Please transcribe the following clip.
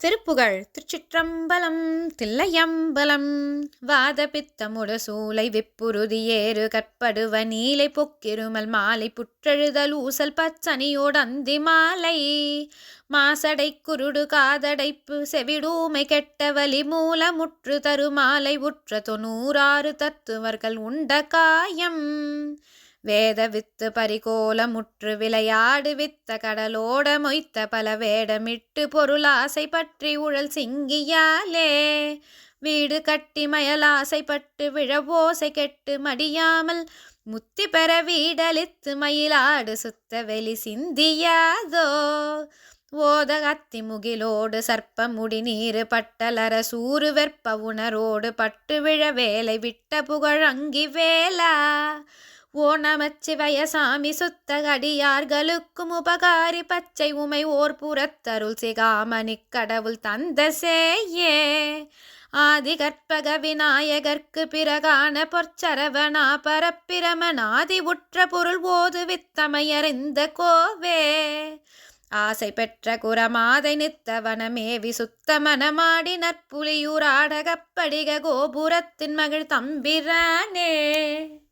திருப்புகழ் திருச்சிற்றம்பலம் தில்லையம்பலம் வாதபித்தமுட சூளை விப்புருதி கற்படுவ நீலை பொக்கிருமல் மாலை புற்றெழுதல் ஊசல் பச்சனியோடு அந்தி மாலை. மாசடை குருடு காதடைப்பு செவிடூமை கெட்ட வலி மூல முற்று தருமாலை உற்ற தொண்ணூறாறு தத்துவர்கள் உண்ட காயம். வேத வித்து பரிகோலமுற்று விளையாடு வித்த கடலோட மொய்த்த பல வேடமிட்டு பொருளாசை பற்றி உழல் சிங்கியாலே. வீடு கட்டி மயலாசைப்பட்டு விழவோசை கெட்டு மடியாமல் முத்தி பெற வீடலித்து மயிலாடு சுத்த வெளி சிந்தியாதோ. ஓத அத்தி முகிலோடு சர்ப்ப முடி நீரு பட்டலர சூறு வெற்ப உணரோடு பட்டு விழ வேலை விட்ட புகழங்கி வேலா. ஓ நமச்சிவய சாமி சுத்த அடியார்களுக்கும் உபகாரி பச்சை உமை ஓர் புறத்தருள் சிகாமணி கடவுள் தந்த சேயே. ஆதி கற்பக விநாயகர்க்கு பிறகான பொற்சரவனா பரப்பிரமனாதி உற்ற பொருள் ஓது வித்தமையறிந்த கோவே. ஆசை பெற்ற குரமாதை நித்தவனமே விசுத்த மனமாடி நற்புலியூராடகப்படிக கோபுரத்தின் மகிழ் தம்பிரானே.